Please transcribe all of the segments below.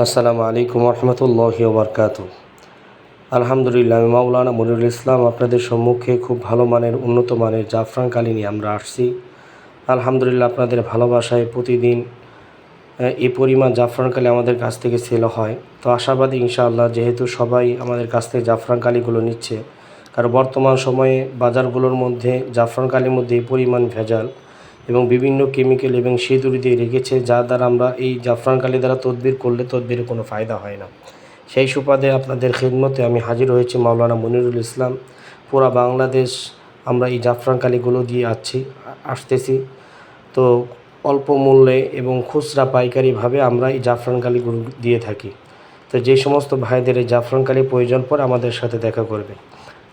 আসসালামু আলাইকুম রহমতুল্লাহ বরকাত আলহামদুলিল্লাহ, আমি মাওলানা মনিরুল ইসলাম, আপনাদের সম্মুখে খুব ভালো মানের, উন্নত মানের জাফরান কালি নিয়ে আমরা আসছি। আলহামদুলিল্লাহ, আপনাদের ভালোবাসায় প্রতিদিন এই পরিমাণ জাফরান কালি আমাদের কাছ থেকে সেল হয়। তো আশাবাদী, ইনশাআল্লাহ, যেহেতু সবাই আমাদের কাছ থেকে জাফরান কালিগুলো নিচ্ছে, কারণ বর্তমান সময়ে বাজারগুলোর মধ্যে জাফরান কালির মধ্যে এই পরিমাণ ভেজাল। এবং বিভিন্ন কেমিক্যাল এবং সিঁদুর দিয়ে রেখেছে, যার দ্বারা আমরা এই জাফরান কালি দ্বারা তদবির করলে তদবিরে কোনো ফায়দা হয় না। সেই সুপাদে আপনাদের খেদমতে আমি হাজির হয়েছি মাওলানা মনিরুল ইসলাম। পুরা বাংলাদেশ আমরা এই জাফরান কালিগুলো দিয়ে আসছি আসতেছি। তো অল্প মূল্যে এবং খুচরা পাইকারিভাবে আমরা এই জাফরান কালিগুলো দিয়ে থাকি। তো যে সমস্ত ভাইদের এই জাফরান কালি প্রয়োজন পড়ে আমাদের সাথে দেখা করবে।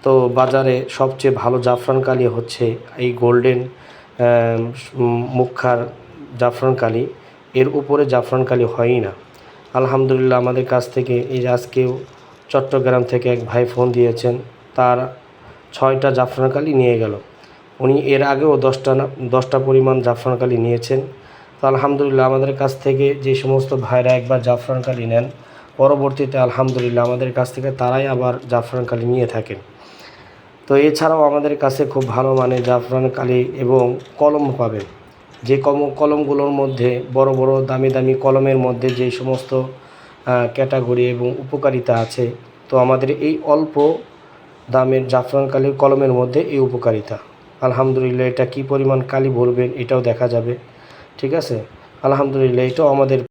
তো বাজারে সবচেয়ে ভালো জাফরান কালি হচ্ছে এই গোল্ডেন মুখার জাফরান কালি, এর উপরে জাফরান কালি হয়ই না। আলহামদুলিল্লাহ আমাদের কাছ থেকে এই আজকেও চট্টগ্রাম থেকে এক ভাই ফোন দিয়েছেন, তার ছয়টা জাফরান কালি নিয়ে গেল। উনি এর আগেও দশটা দশটা পরিমাণ জাফরান কালি নিয়েছেন। তো আলহামদুলিল্লাহ আমাদের কাছ থেকে যে সমস্ত ভাইরা একবার জাফরান কালি নেন, পরবর্তীতে আলহামদুলিল্লাহ আমাদের কাছ থেকে তারাই আবার জাফরান কালি নিয়ে থাকেন। তো এছাড়াও আমাদের কাছে খুব ভালো মানে জাফরান কালি এবং কলম পাবেন। যে কম, কলমগুলোর মধ্যে বড় বড়, দামি দামি কলমের মধ্যে যে সমস্ত ক্যাটাগরি এবং উপকারিতা আছে, তো আমাদের এই অল্প দামের জাফরান কালির কলমের মধ্যে এই উপকারিতা। আলহামদুলিল্লাহ এটা কী পরিমাণ কালি ভরবেন এটাও দেখা যাবে, ঠিক আছে? আলহামদুলিল্লাহ এটাও আমাদের